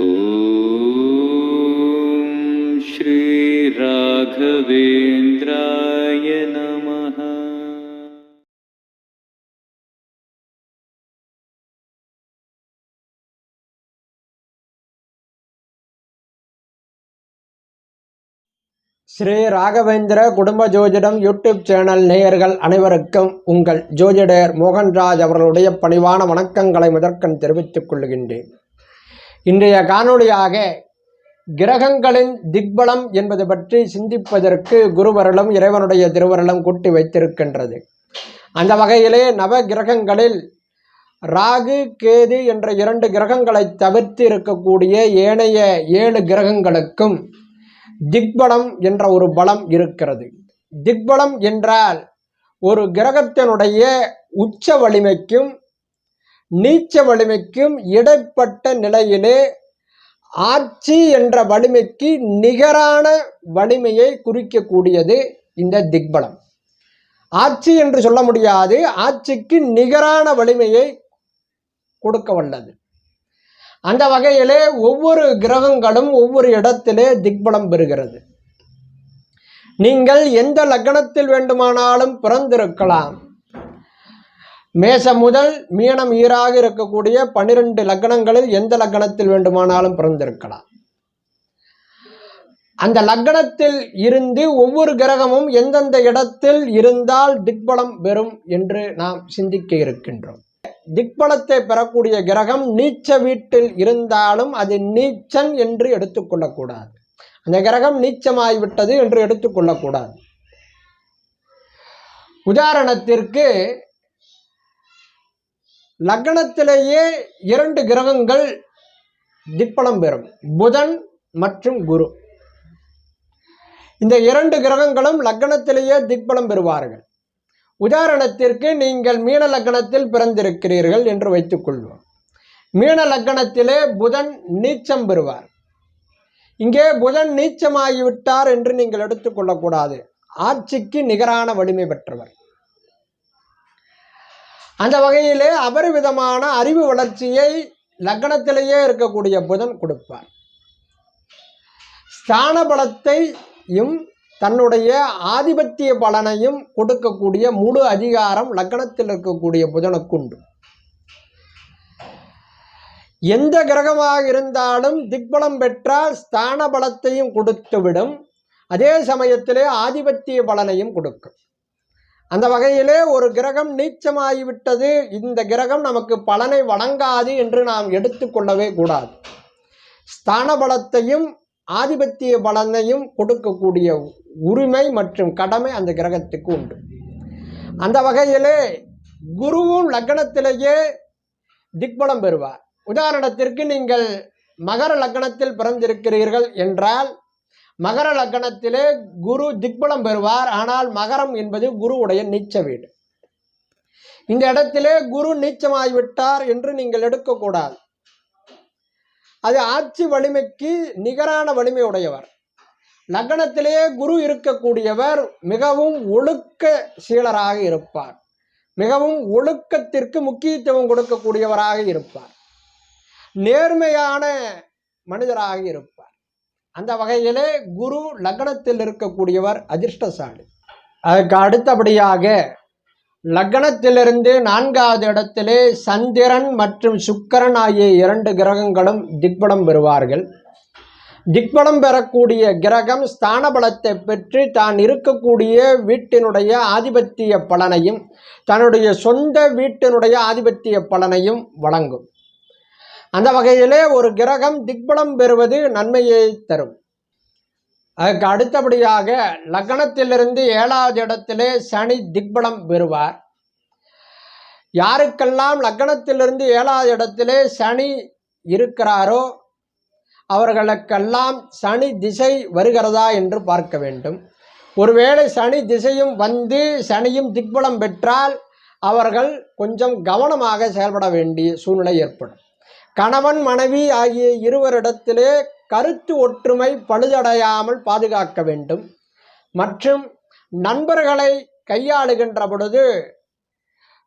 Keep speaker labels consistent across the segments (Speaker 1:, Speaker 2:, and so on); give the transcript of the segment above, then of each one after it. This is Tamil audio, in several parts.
Speaker 1: ॐ श्रीराघवेन्द्राय नमः
Speaker 2: ஸ்ரீ ராகவேந்திர குடும்ப ஜோதிடம் யூடியூப் சேனல் நேயர்கள் அனைவருக்கும் உங்கள் ஜோதிடர் மோகன்ராஜ் அவர்களுடைய பணிவான வணக்கங்களை முதற்கண் தெரிவித்துக் கொள்கின்றேன் இன்றைய காணொளியாக கிரகங்களின் திக்பலம் என்பது பற்றி சிந்திப்பதற்கு குருவருளும் இறைவனுடைய திருவருளும் கூட்டி வைத்திருக்கின்றது. அந்த வகையிலே நவ கிரகங்களில் ராகு கேது என்ற இரண்டு கிரகங்களை தவிர்த்து இருக்கக்கூடிய ஏனைய ஏழு கிரகங்களுக்கும் திக்பலம் என்ற ஒரு பலம் இருக்கிறது. திக்பலம் என்றால் ஒரு கிரகத்தினுடைய உச்ச வலிமைக்கும் நீச்ச வலிமைக்கும் இடைப்பட்ட நிலையிலே ஆட்சி என்ற வலிமைக்கு நிகரான வலிமையை குறிக்கக்கூடியது இந்த திக்பலம். ஆட்சி என்று சொல்ல முடியாது ஆட்சிக்கு நிகரான வலிமையை கொடுக்க வல்லது. அந்த வகையிலே ஒவ்வொரு கிரகங்களும் ஒவ்வொரு இடத்திலே திக்பலம் பெறுகிறது. நீங்கள் எந்த லக்னத்தில் வேண்டுமானாலும் பிறந்திருக்கலாம். மேசம் முதல் மீனம் ஈராக இருக்கக்கூடிய பனிரெண்டு லக்னங்களில் எந்த லக்னத்தில் வேண்டுமானாலும் பிறந்திருக்கலாம். அந்த லக்னத்தில் இருந்து ஒவ்வொரு கிரகமும் எந்தெந்த இடத்தில் இருந்தால் திக்பலம் பெறும் என்று நாம் சிந்திக்க இருக்கின்றோம். திக்பலத்தை பெறக்கூடிய கிரகம் நீச்ச வீட்டில் இருந்தாலும் அது நீச்சன் என்று எடுத்துக்கொள்ளக்கூடாது அந்த கிரகம் நீச்சமாகிவிட்டது என்று எடுத்துக்கொள்ளக்கூடாது உதாரணத்திற்கு லக்னத்திலேயே இரண்டு கிரகங்கள் திக்பலம் பெறும். புதன் மற்றும் குரு. இந்த இரண்டு கிரகங்களும் லக்னத்திலேயே திக்பலம் பெறுவார்கள். உதாரணத்திற்கு நீங்கள் மீன லக்னத்தில் பிறந்திருக்கிறீர்கள் என்று வைத்துக்கொள்வோம் மீன லக்னத்திலே புதன் நீச்சம் பெறுவார். இங்கே புதன் நீச்சமாகிவிட்டார் என்று நீங்கள் எடுத்துக்கொள்ளக்கூடாது ஆட்சிக்கு நிகரான வலிமை பெற்றவர். அந்த வகையிலே அபரிவிதமான அறிவு வளர்ச்சியை லக்னத்திலேயே இருக்கக்கூடிய புதன் கொடுப்பார். ஸ்தான பலத்தையும் தன்னுடைய ஆதிபத்திய பலனையும் கொடுக்கக்கூடிய முழு அதிகாரம் லக்னத்தில் இருக்கக்கூடிய புதனுக்குண்டு. எந்த கிரகமாக இருந்தாலும் திக்பலம் பெற்றால் ஸ்தான பலத்தையும் கொடுத்துவிடும். அதே சமயத்திலே ஆதிபத்திய பலனையும் கொடுக்கும். அந்த வகையிலே ஒரு கிரகம் நீச்சமாகிவிட்டது. இந்த கிரகம் நமக்கு பலனை வழங்காது என்று நாம் எடுத்துக்கொள்ளவே கூடாது. ஸ்தான பலத்தையும் ஆதிபத்திய பலனையும் கொடுக்கக்கூடிய உரிமை மற்றும் கடமை அந்த கிரகத்துக்கு உண்டு. அந்த வகையிலே குருவும் லக்னத்திலேயே திக்பலம் பெறுவார். உதாரணத்திற்கு நீங்கள் மகர லக்னத்தில் பிறந்திருக்கிறீர்கள் என்றால் மகர லக்னத்திலே குரு திக்பலம் பெறுவார். ஆனால் மகரம் என்பது குருவுடைய நீச்ச வீடு. இந்த இடத்திலே குரு நீச்சமாகிவிட்டார் என்று நீங்கள் எடுக்கக்கூடாது. அது ஆட்சி வலிமைக்கு நிகரான வலிமை உடையவர் லக்னத்திலே குரு இருக்கக்கூடியவர் மிகவும் ஒழுக்க சீலராக இருப்பார். மிகவும் ஒழுக்கத்திற்கு முக்கியத்துவம் கொடுக்கக்கூடியவராக இருப்பார். நேர்மையான மனிதராக இருப்பார். அந்த வகையிலே குரு லக்னத்தில் இருக்கக்கூடியவர் அதிர்ஷ்டசாலி. அதுக்கு அடுத்தபடியாக லக்னத்திலிருந்து நான்காவது இடத்திலே சந்திரன் மற்றும் சுக்கரன் ஆகிய இரண்டு கிரகங்களும் திக்பலம் பெறுவார்கள். திக்பலம் பெறக்கூடிய கிரகம் ஸ்தான பலத்தை பெற்று தான் இருக்கக்கூடிய வீட்டினுடைய ஆதிபத்திய பலனையும் தன்னுடைய சொந்த வீட்டினுடைய ஆதிபத்திய பலனையும் வழங்கும். அந்த வகையிலே ஒரு கிரகம் திக்பலம் பெறுவது நன்மையை தரும். அதுக்கு அடுத்தபடியாக லக்னத்திலிருந்து ஏழாவது இடத்திலே சனி திக்பலம் பெறுவார். யாருக்கெல்லாம் லக்னத்திலிருந்து ஏழாவது இடத்திலே சனி இருக்கிறாரோ அவர்களுக்கெல்லாம் சனி திசை வருகிறதா என்று பார்க்க வேண்டும். ஒருவேளை சனி திசையும் வந்து சனியும் திக்பலம் பெற்றால் அவர்கள் கொஞ்சம் கவனமாக செயல்பட வேண்டிய சூழ்நிலை ஏற்படும். கணவன் மனைவி ஆகிய இருவரிடத்திலே கருத்து ஒற்றுமை பழுதடையாமல் பாதுகாக்க வேண்டும். மற்றும் நண்பர்களை கையாளுகின்ற பொழுது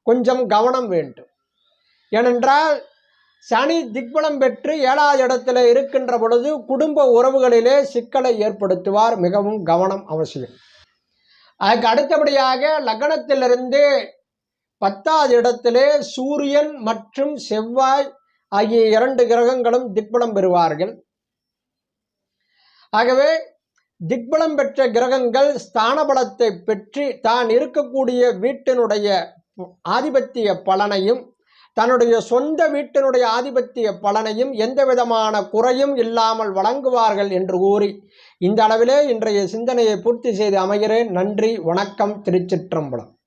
Speaker 2: கொஞ்சம் கவனம் வேண்டும். ஏனென்றால் சனி திக்பலம் பெற்று ஏழாவது இடத்துல இருக்கின்ற பொழுது குடும்ப உறவுகளிலே சிக்கலை ஏற்படுத்துவார். மிகவும் கவனம் அவசியம். அதுக்கு அடுத்தபடியாக லக்னத்திலிருந்து பத்தாவது இடத்திலே சூரியன் மற்றும் செவ்வாய் ஆகிய இரண்டு கிரகங்களும் திக்பலம் பெறுவார்கள். ஆகவே திக்பலம் பெற்ற கிரகங்கள் ஸ்தானபலத்தை பெற்று தான் இருக்கக்கூடிய வீட்டினுடைய ஆதிபத்திய பலனையும் தன்னுடைய சொந்த வீட்டினுடைய ஆதிபத்திய பலனையும் எந்த விதமான குறையும் இல்லாமல் வழங்குவார்கள் என்று கூறி இந்த அளவிலே இன்றைய சிந்தனையை பூர்த்தி செய்து அமைகிறேன். நன்றி வணக்கம் திருச்சிற்றம்பலம்.